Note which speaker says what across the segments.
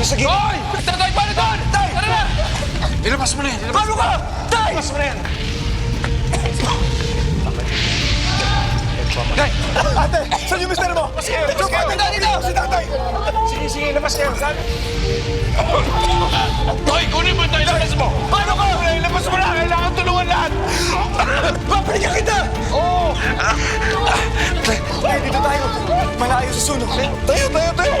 Speaker 1: Yung sa gilid.
Speaker 2: Hoy! Si Totoy pa na doon! Tara na!
Speaker 1: Ilabas mo na yan. Ilabas
Speaker 2: Paano ka? Tay!
Speaker 1: Ilabas mo na yan. Day! Ate! Saan yung mister mo? Labas kayo! Labas kayo!
Speaker 2: Dito, dito!
Speaker 1: Si tatay! Sige, sige, labas kayo. Saan?
Speaker 2: Toy, kunin mo ito! Ilabas mo! Paano ka?
Speaker 1: Ilabas mo na! Kailangan tulungan lahat! Babalikan kita! Oo! Tay, dito tayo. Malayo sa sunog. Tayo, tayo, tayo!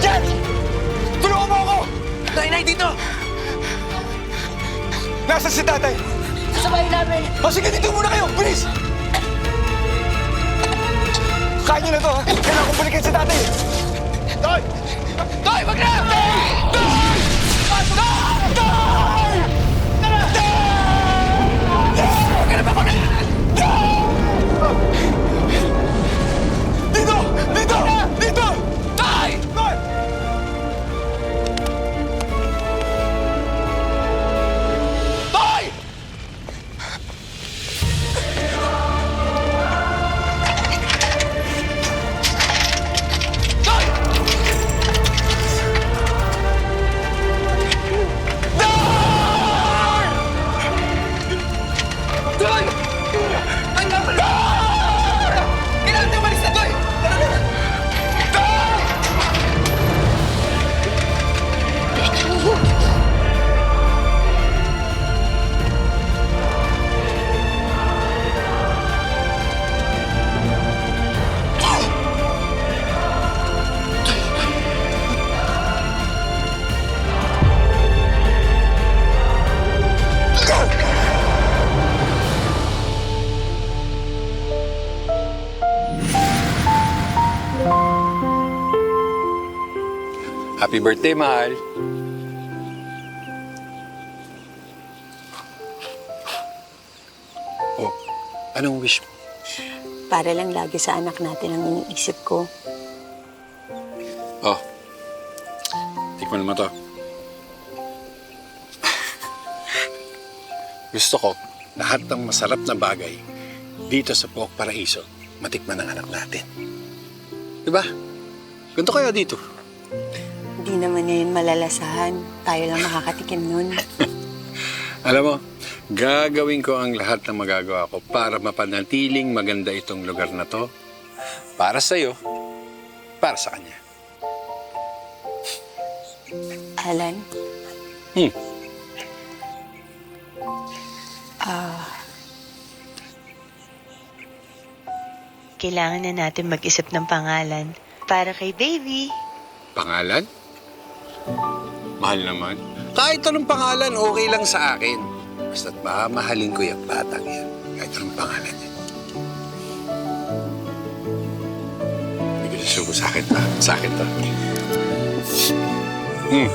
Speaker 1: Jan! Tulungan mo ako!
Speaker 2: Nay, nay, dito!
Speaker 1: Nasaan si tatay?
Speaker 3: Sa bahay namin.
Speaker 1: O sige, dito muna kayo! Bilis! Kaya niyo na to, ha? Kailangan kong balikan si tatay. Toy!
Speaker 2: Toy, wag na! Toy! Pasok na! Toy! Tara! Huwag ka na ba na?
Speaker 1: Dito! Dito! Dito!
Speaker 4: Birthday, mahal. Oh, anong wish mo?
Speaker 3: Para lang lagi sa anak natin ang iniisip ko.
Speaker 4: Oh, tikman mo to. Gusto ko, lahat ng masarap na bagay dito sa Pok Paraiso, matikman ng anak natin. Diba? Ganito kaya dito.
Speaker 3: Hindi naman ngayon malalasahan. Tayo lang makakatikim nun.
Speaker 4: Alam mo, gagawin ko ang lahat ng magagawa ko para mapanatiling maganda itong lugar na to. Para sa'yo, para sa kanya.
Speaker 3: Alan?
Speaker 4: Hmm.
Speaker 5: Kailangan na natin mag-isip ng pangalan para kay baby.
Speaker 4: Pangalan? Mahal naman. Kahit anong pangalan, okay lang sa akin. Basta't mamahalin ko yung batang yan. Kahit anong pangalan yan. Hindi ko sa akin to. Sa akin to. Hmm.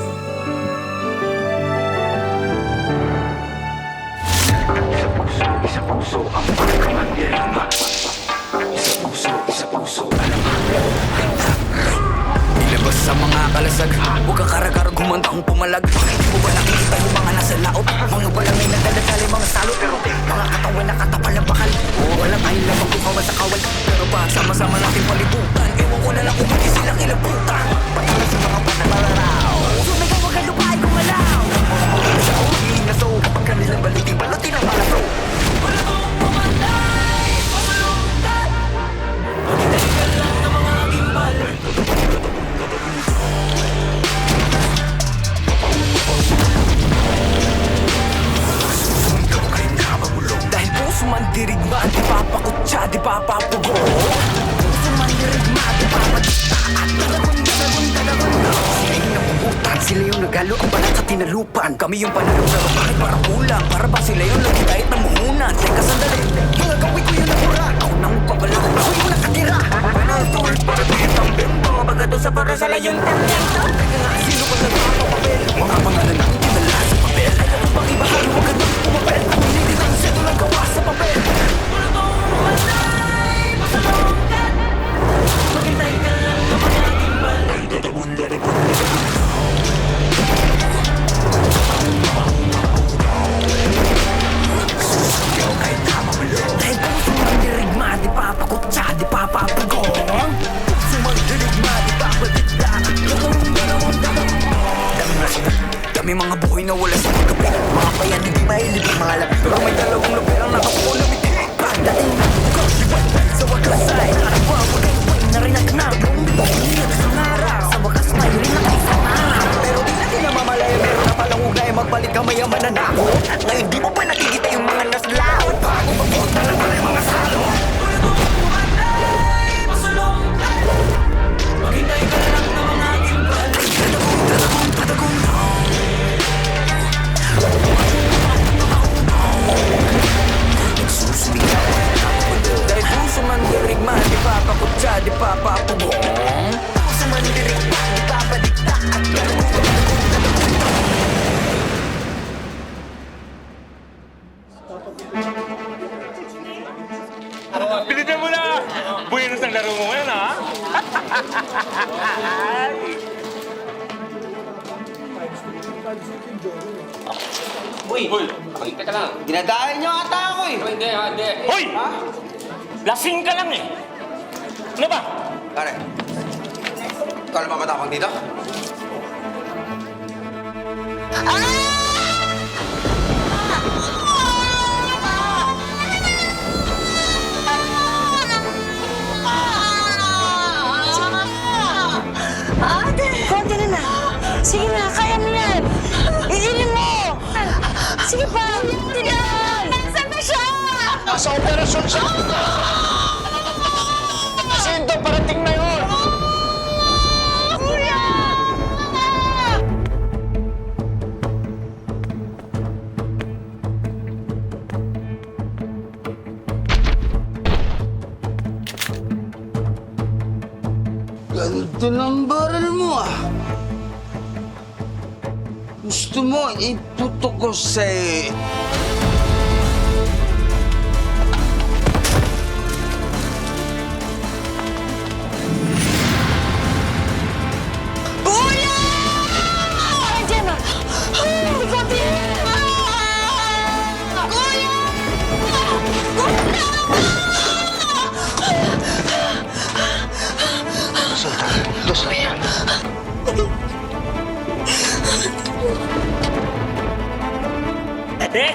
Speaker 6: Ilabas sa mga kalasag Huwag kang karagarag humandang pumalag. Hindi mo ba nakikita yung mga nasa laot? Mga balangay na daladali mga salot. Mga katawan na katapal ng bakal. Wala tayong lamang kumawa sa kawal. Pero pa sama-sama natin palibutan? Ewan ko na lang kung hindi silang ilabutan Patala sa mga pananararaw Sumigaw wag ang lupa ay gumalaw Mga mga sa ulihin na so Kapag kanilang balitin balutin ang mga tinalupan Kami yung panalo pero
Speaker 7: Sige pa. Sige. Nasaan na siya?
Speaker 1: Nasa operasyon siya! Sinto, parating na yun!
Speaker 7: Kuya!
Speaker 8: Ganito ng baril mo ah. Gusto mo itutok ko sa...
Speaker 7: Kuya!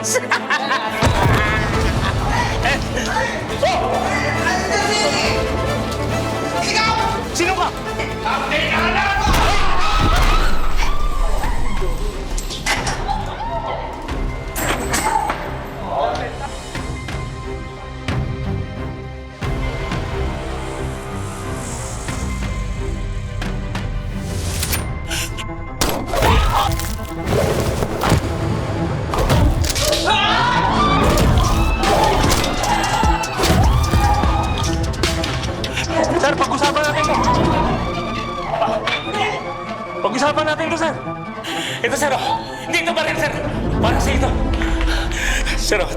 Speaker 9: Yes.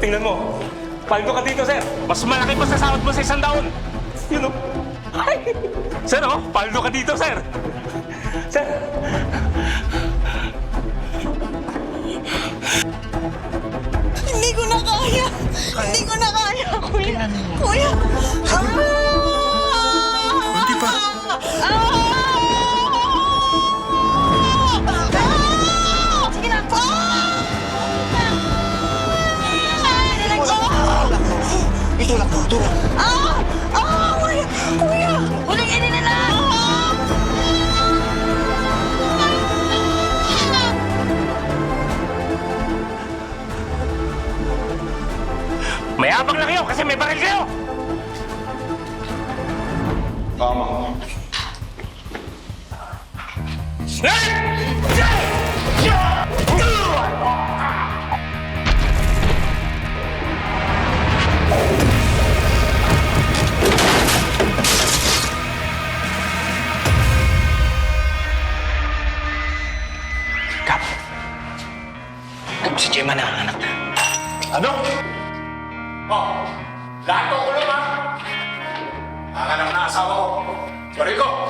Speaker 9: Tingnan mo. Paldo ka dito, sir. Mas malaki pa sa sahod mo sa isang taon. Yun, oh. Ay. Sir, oh, paldo ka dito, sir. Sir.
Speaker 1: Itulak mo, tulak.
Speaker 7: Ah! Ah! Kuya! Kuya! Huling ini nila!
Speaker 9: Mayabang lang kayo kasi may baril kayo.
Speaker 1: Tama.
Speaker 9: Kap.
Speaker 1: Ano?
Speaker 9: Oh, lahat ko lang ha. Nanganak na asawa ko. Sorry ko.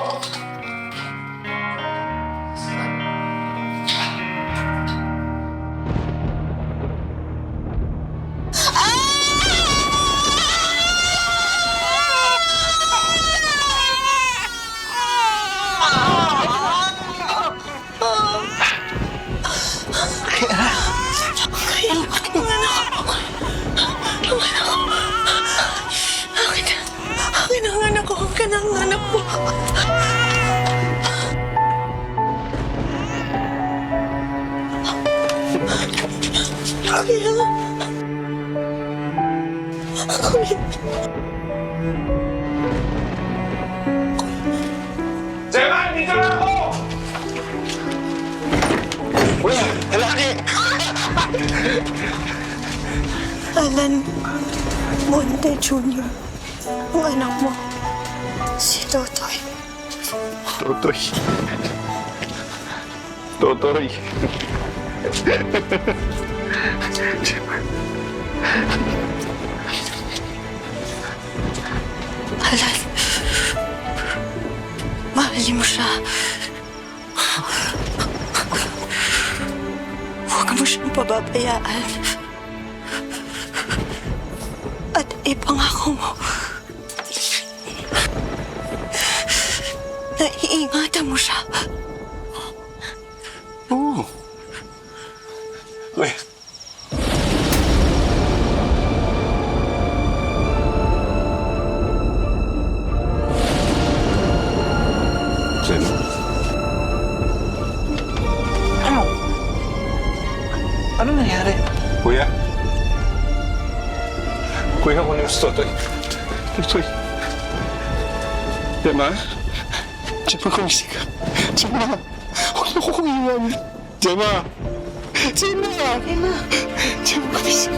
Speaker 7: Alan Monte Jr. Ang anak mo. Si Totoy.
Speaker 10: Totoy. Totoy.
Speaker 7: Alan. Mahalin mo siya. Huwag mo siyang pababayaan. At ipangako mo na iingatan mo siya.
Speaker 10: Oo. Kuya. Kuya, kunin mo si Totoy. Totoy. Gemma? Gemma, kumisig ka. Gemma! Huwag na ko kumiwan. Gemma! Gemma! Gemma! Gemma, kumisig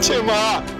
Speaker 10: ka.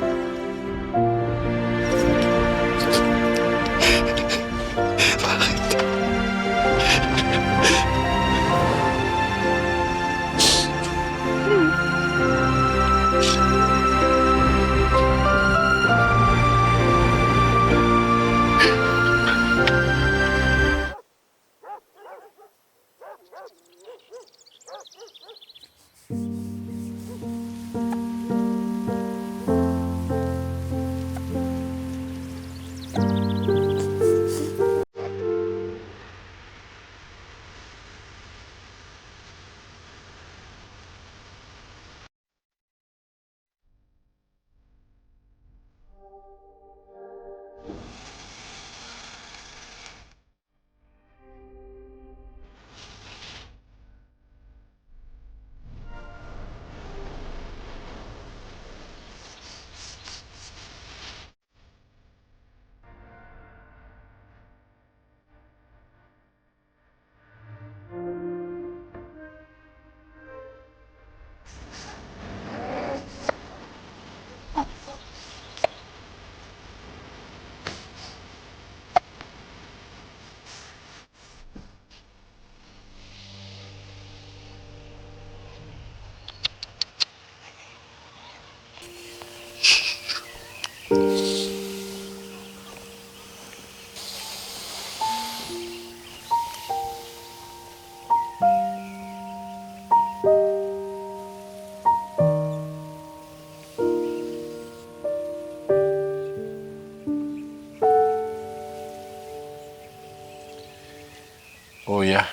Speaker 4: Kuya,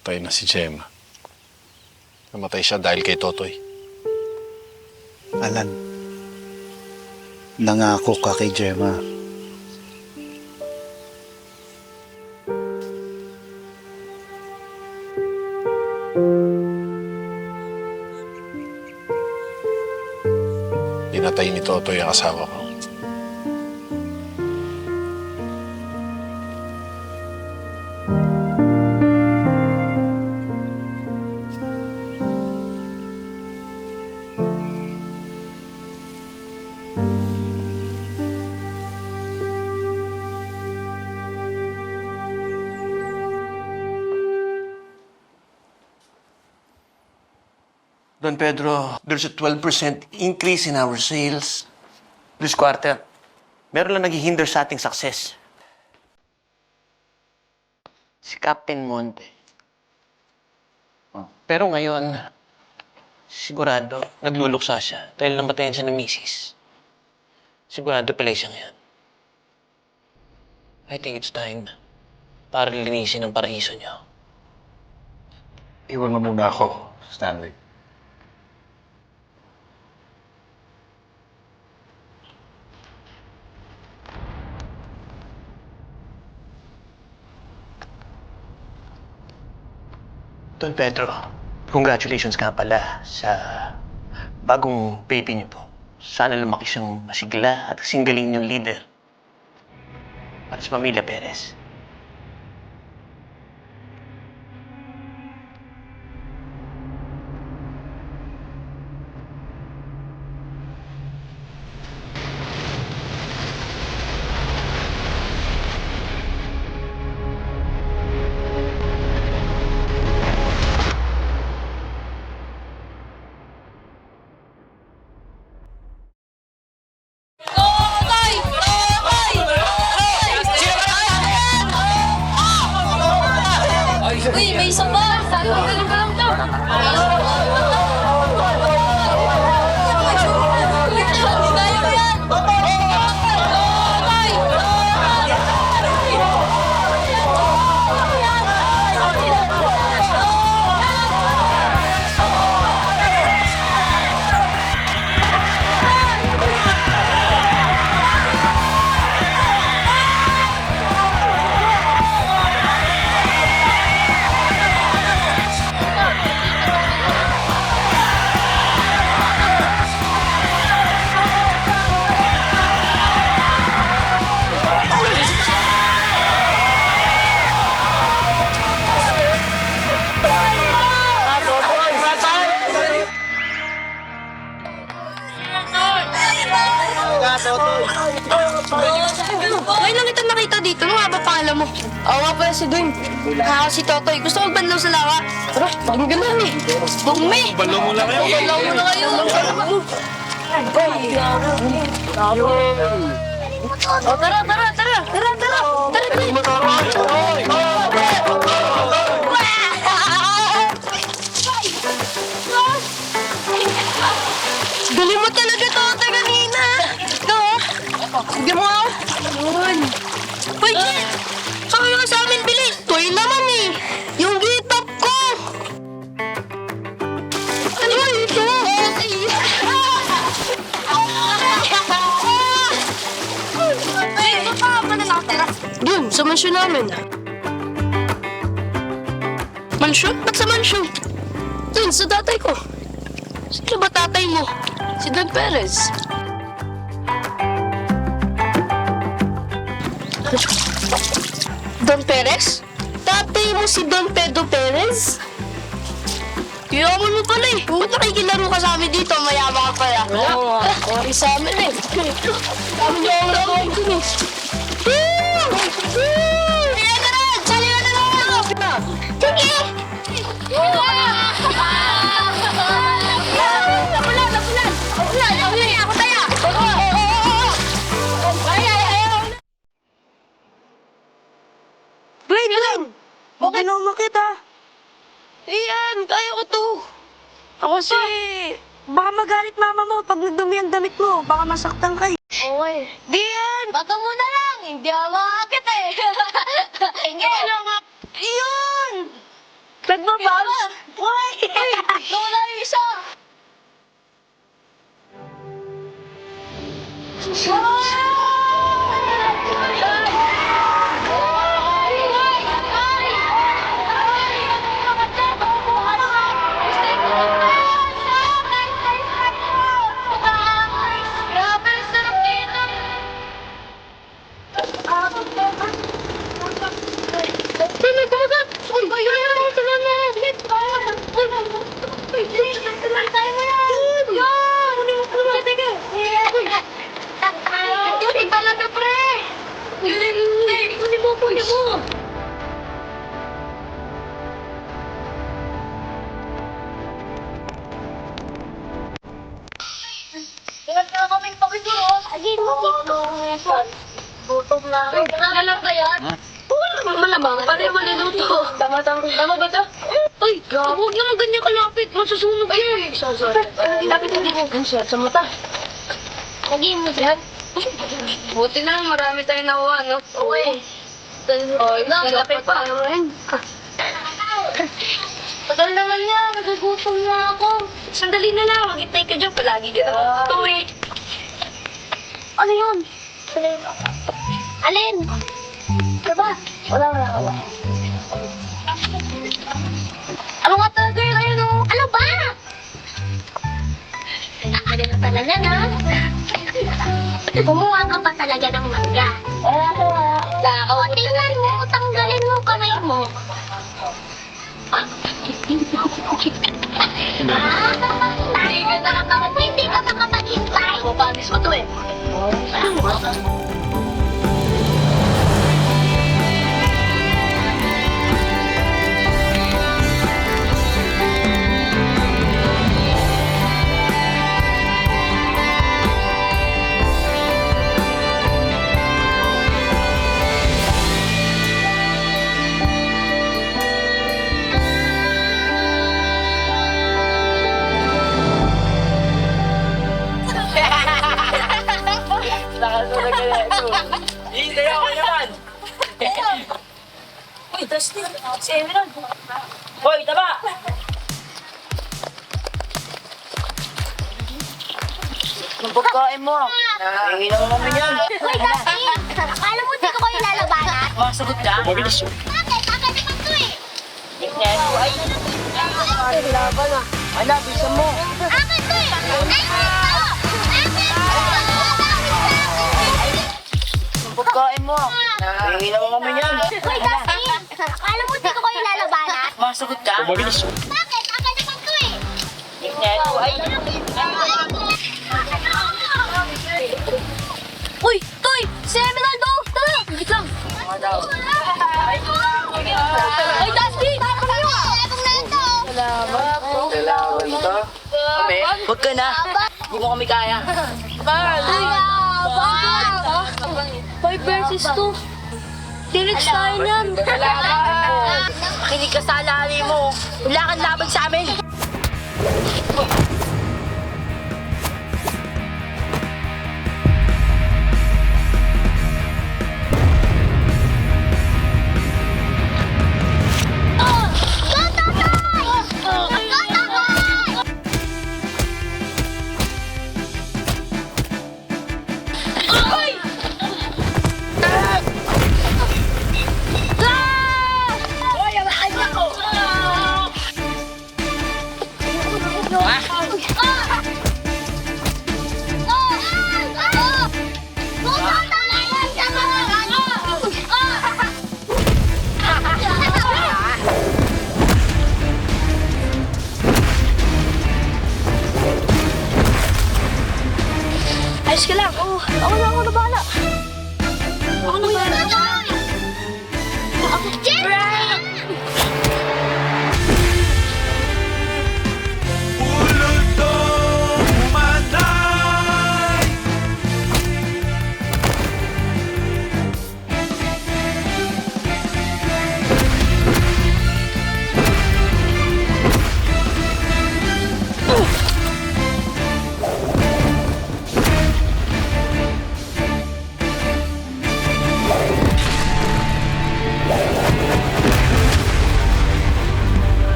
Speaker 4: patay na si Gemma. Namatay siya dahil kay Totoy.
Speaker 11: Alan, nangako ka kay Gemma.
Speaker 4: Pinatay ni Totoy ang asawa ko.
Speaker 2: Don Pedro, there's a 12% increase in our sales this quarter. Meron lang naghihinder sa ating success. Si Captain Monte. Pero ngayon, sigurado, nagluluksa siya dahil namatayan siya ng misis. Sigurado pala siya ngayon. I think it's time para linisin ang paraiso niyo.
Speaker 4: Iwan mo muna ako, Stanley.
Speaker 2: Don Pedro, Congratulations nga pala sa bagong baby niyo po. Sana lumaki siyang masigla at kasing galing niyong leader. Para sa pamilya Perez.
Speaker 12: Oo nga pala si Dwayne. Ako si Totoy. Gusto ko banlaw sa lawa. Tara, ang ganda eh. Bumi! Banlaw mo lang kayo. Banlaw mo na kayo. Oh, tara, tara, tara. Tara, tara. Tara. Galing mo talaga, Totoy, kanina. Ito, oh. Sige mo ako. Yun. Uy, sa mansyon namin. Mansyon? Ba't sa mansyon? Dun, sa tatay ko. Sino ba tatay mo? Si Don Perez. Don Perez? Tatay mo si Don Pedro Perez? Yaman mo pala eh. Ba't nakikilaro ka sa amin dito? Mayama ka pala. Oo, oh, sa amin eh. Kami niyo ang laro dun eh. Ka na! Sali ka na ako! Sige! Napulan! Napulan! Napulan! Napulan! Ako taya! Oo! Oo! Oo! Ay! Ay! Ay! Wait lang! Okay na umakit. Iyan, kaya ko to. Ako si... Baka magalit mama mo pag nagdumi ang damit mo. Baka masaktan ka eh. Okay. Diyan! Bato mo na lang! Hindi ako makakit eh. Hindi. Iyon! Nagbababa! Why? Nawala yung isa! Grabe, Gutom na. Ano lang ba yan? Malamang, pare maluluto. Tama, tama. Tama ba ito? Uy, huwag naman ganyan kalapit. Masusunog yan. Sorry, sorry. Dapat hindi mo ganyan sa mata. Lagi mo yan. Buti na, marami tayong nakuha, no? Okay. Oh, dapat pa. Tagal naman niya, nagagutom na ako. Sandali na lang, mag-itay ka dyan. Palagi ka na. Tuwi. Ano yun? Alin? Alin? Ano wala, wala, wala. Ang mga tiger kayo, no? Ano ba? Ako din talaga, no?
Speaker 3: Kumuha ka pa talaga ng mangga. Wala, wala. Lakaw. O, tingnan mo. Tanggalin mo kamay mo. Hindi ka nakakapag-hintay. Papanis mo to eh.
Speaker 13: Dustin, si Emerald. Hoy, taba! Ang pagkain mo. Nangihilang mo kami yan.
Speaker 3: Uy, Dustin! Akala mo di ko kayo lalabanan?
Speaker 13: Masagot ka?
Speaker 9: Mabilis.
Speaker 3: Bakit? Bakit naman to eh?
Speaker 13: Tingnan mo. Ay, laban ah. Ala, bisa mo.
Speaker 3: Akin to eh! Akin to! Akin to!
Speaker 13: Pagkain mo. Nangihilang mo kami yan.
Speaker 3: Uy, lang. Kala mo di ko kayo lalabanan?
Speaker 13: Masagot ka?
Speaker 9: Umalis.
Speaker 3: Bakit? Akin naman to eh.
Speaker 13: Ay. Eh. Eh.
Speaker 3: Uy! Toy! Si Emeraldo! Oh! Tara! Higit lang! Ay, Dusty! Kayo ah! Salamat po. Salamat po.
Speaker 13: Kami? Huwag ka na. Hindi mo kami kaya.
Speaker 3: Bal! Ay, bal! 5 versus 2. Dilig tayo niyan. Wala ka.
Speaker 13: Kinig ka sa alali mo. Wala kang laban sa amin.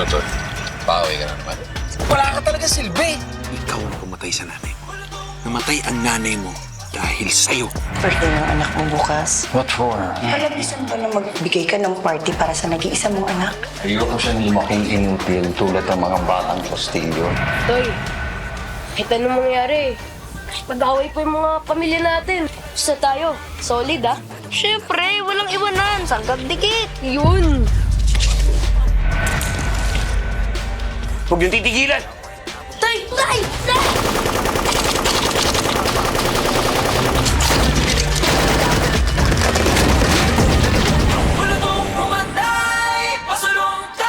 Speaker 14: Ano to? Paaway ka na naman.
Speaker 1: Wala ka talaga silbi.
Speaker 4: Ikaw ang pumatay sa nanay mo. Namatay ang nanay mo dahil sa'yo.
Speaker 5: Birthday ng anak mo bukas.
Speaker 14: What for?
Speaker 5: Palabisan ba na magbigay ka ng party para sa nag-iisa mong anak?
Speaker 10: Ayoko siyang lumaking inutil tulad ng mga batang postilyo.
Speaker 15: Toy, kahit anong mangyari, mag-away pa yung mga pamilya natin. Basta tayo, solid ah.
Speaker 13: Siyempre, walang iwanan. Sanggag dikit.
Speaker 15: Yun!
Speaker 9: Huwag yung titigilan.